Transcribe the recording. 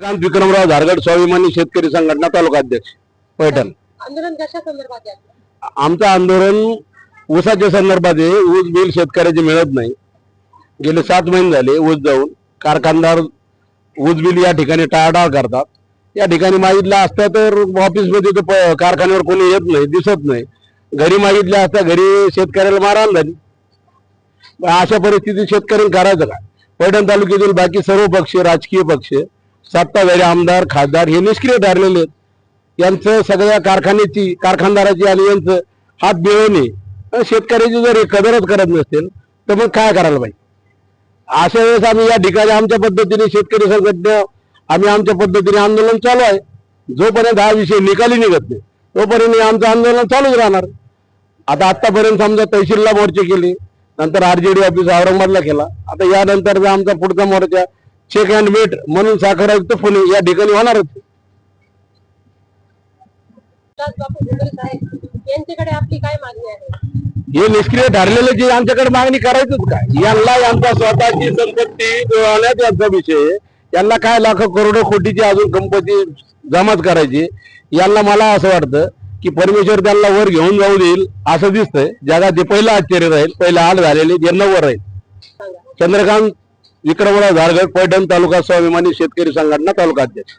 चंद्रकांत विक्रमराव झारगड स्वाभिमानी शेतकरी संघटना तालुका अध्यक्ष. पैठण. आंदोलन कशा संदर्भात आहे? आमचं आंदोलन ऊसाच्या संदर्भात आहे. ऊस बिल शेतकऱ्याचे मिळत नाही. गेले सात महिने झाले ऊस जाऊन. कारखानदार ऊस बिल या ठिकाणी टाळाटाळ करतात. या ठिकाणी मागितलं असत्या तर ऑफिसमध्ये तर कारखान्यावर कोणी येत नाही दिसत नाही. घरी मागितल्या असत्या घरी शेतकऱ्याला मारहाण झाली. अशा परिस्थितीत शेतकऱ्यांनी करायचं काय पैठण तालुक्यातील बाकी सर्व पक्ष राजकीय पक्ष सत्ताधारी आमदार खासदार हे निष्क्रिय धरलेले आहेत. यांचं सगळ्या कारखान्याची कारखानदाराची आणि यांचं हात मिळवणे. शेतकऱ्याची जर कदरच करत नसतील तर मग काय करायला पाहिजे? अशा वेळेस आम्ही या ठिकाणी आमच्या पद्धतीने शेतकरी संघटना आम्ही आमच्या पद्धतीने आंदोलन चालू आहे. जोपर्यंत हा विषय निकाली निघत नाही तोपर्यंत आमचं आंदोलन चालूच राहणार. आता आतापर्यंत समजा तहसीलला मोर्चे केले नंतर आरजेडी ऑफिस औरंगाबादला केला. आता यानंतर आमचा पुढचा मोर्चा चेक अँड वेट म्हणून साखर आयुक्त पुणे या ठिकाणी होणारच यांच्याकडे मागणी आहे? हे निष्क्रिय ठरलेले जे आमच्याकडे मागणी करायचंच काय यांना यांचा स्वतःची संपत्ती मिळवण्यात यांचा विषय यांना काय लाख करोडो कोटीची अजून संपत्ती जमाच करायची यांना मला असं वाटतं की परमेश्वर त्यांना वर घेऊन जाऊ देईल असं दिसतंय. जगात जे पहिलं आश्चर्य राहील पहिलं आठ झालेले जे वर राहील. सांगा. इकडे मला झारगड पैठण तालुका स्वाभिमानी शेतकरी संघटना तालुका अध्यक्ष.